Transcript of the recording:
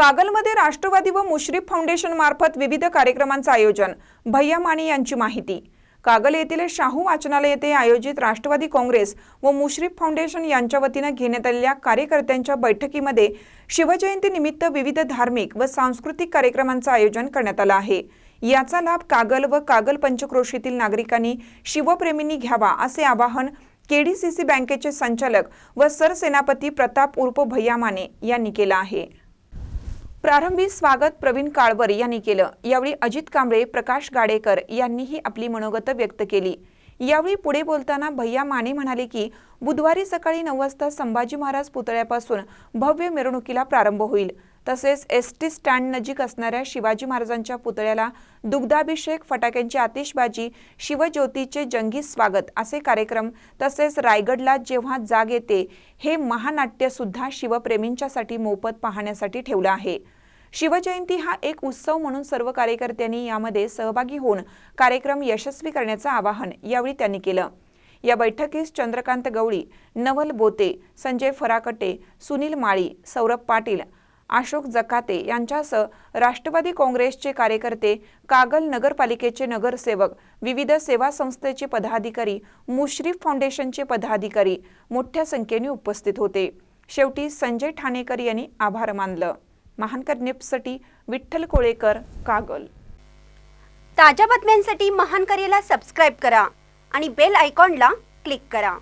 कागलमध्ये राष्ट्रवादी व मुश्रीफ फाउंडेशन मार्फत विविध कार्यक्रमांचं आयोजन. भैया माने यांची माहिती. कागल येथील शाहू वाचनालय येथे आयोजित राष्ट्रवादी काँग्रेस व मुश्रीफ फाउंडेशन यांच्या वतीनं घेण्यात आलेल्या कार्यकर्त्यांच्या बैठकीमध्ये शिवजयंतीनिमित्त विविध धार्मिक व सांस्कृतिक कार्यक्रमांचं आयोजन करण्यात आलं आहे. याचा लाभ कागल व कागल पंचक्रोशीतील नागरिकांनी शिवप्रेमींनी घ्यावा असे आवाहन केडीसीसी बँकेचे संचालक व सरसेनापती प्रताप उर्फ भैया माने यांनी केलं आहे. प्रारंभी स्वागत प्रवीण काळबर यांनी केलं. यावेळी अजित कांबळे प्रकाश गाडेकर यांनीही आपली मनोगत व्यक्त केली. यावेळी पुढे बोलताना भैया माने म्हणाले की बुधवारी सकाळी नऊ वाजता संभाजी महाराज पुतळ्यापासून भव्य मिरवणुकीला प्रारंभ होईल. तसेच एस टी स्टँड नजीक असणाऱ्या शिवाजी महाराजांच्या पुतळ्याला दुग्धाभिषेक फटाक्यांची आतिषबाजी शिवज्योतीचे जंगी स्वागत असे कार्यक्रम तसेच रायगडला जेव्हा जाग येते हे महानाट्य सुद्धा शिवप्रेमींच्यासाठी मोफत पाहण्यासाठी ठेवलं आहे. शिवजयंती हा एक उत्सव म्हणून सर्व कार्यकर्त्यांनी यामध्ये सहभागी होऊन कार्यक्रम यशस्वी करण्याचं आवाहन यावेळी त्यांनी केलं. या बैठकीस चंद्रकांत गवळी नवल बोते संजय फराकटे सुनील माळी सौरभ पाटील अशोक जकाते यांच्यासह राष्ट्रवादी काँग्रेसचे कार्यकर्ते कागल नगरपालिकेचे नगरसेवक विविध सेवा संस्थेचे पदाधिकारी मुश्रीफ फाउंडेशनचे पदाधिकारी मोठ्या संख्येने उपस्थित होते. शेवटी संजय ठाणेकर यांनी आभार मानलं. महानकर निप्ससाठी विठ्ठल कोळेकर कागल. ताज्या बातम्यांसाठी महान करेला सबस्क्राईब करा आणि बेल आयकॉनला क्लिक करा.